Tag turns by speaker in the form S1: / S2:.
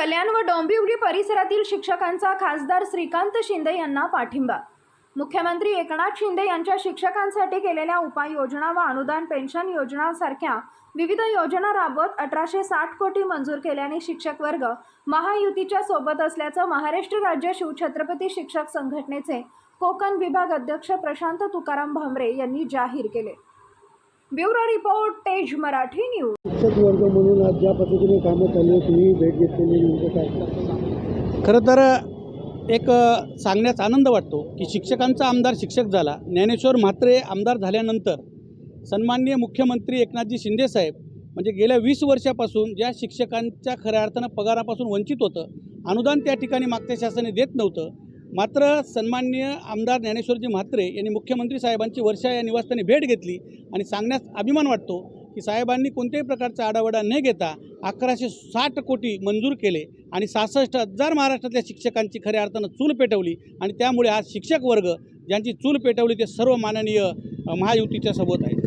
S1: कल्याण व डोंबिवली परिसरातील शिक्षकांचा खासदार श्रीकांत शिंदे यांना पाठिंबा. मुख्यमंत्री एकनाथ शिंदे यांच्या शिक्षकांसाठी केलेल्या उपाययोजना व अनुदान पेन्शन योजनासारख्या विविध योजना राबवत अठराशे साठ कोटी मंजूर केल्याने शिक्षक वर्ग महायुतीच्या सोबत असल्याचं महाराष्ट्र राज्य शिवछत्रपती शिक्षक संघटनेचे कोकण विभाग अध्यक्ष प्रशांत तुकाराम भामरे यांनी जाहीर केले. ब्युरो रिपोर्ट तेज मराठी न्यूज.
S2: शिक्षक वर्ग म्हणून आज ज्या पद्धतीने कामं चालू आहे तुम्ही भेट घेतलेली नेमकं काय?
S3: खरं तर एक अ, सांगण्याचा आनंद वाटतो की शिक्षकांचा आमदार शिक्षक झाला. ज्ञानेश्वर म्हात्रे आमदार झाल्यानंतर सन्माननीय मुख्यमंत्री एकनाथजी शिंदेसाहेब म्हणजे गेल्या वीस वर्षापासून ज्या शिक्षकांच्या खऱ्या अर्थानं पगारापासून वंचित होतं अनुदान त्या ठिकाणी मागच्या शासनाने देत नव्हतं मात्र सन्माननीय आमदार ज्ञानेश्वरजी म्हात्रे यांनी मुख्यमंत्री साहेबांची वर्षा या निवासस्थानी भेट घेतली आणि सांगण्यास अभिमान वाटतो की साहेबांनी कोणत्याही प्रकारचा आडावडा न घेता अकराशे साठ कोटी मंजूर केले आणि सहासष्ट हजार महाराष्ट्रातल्या शिक्षकांची खऱ्या अर्थानं चूल पेटवली आणि त्यामुळे आज शिक्षक वर्ग ज्यांची चूल पेटवली ते सर्व माननीय महायुतीच्या सोबत आहेत.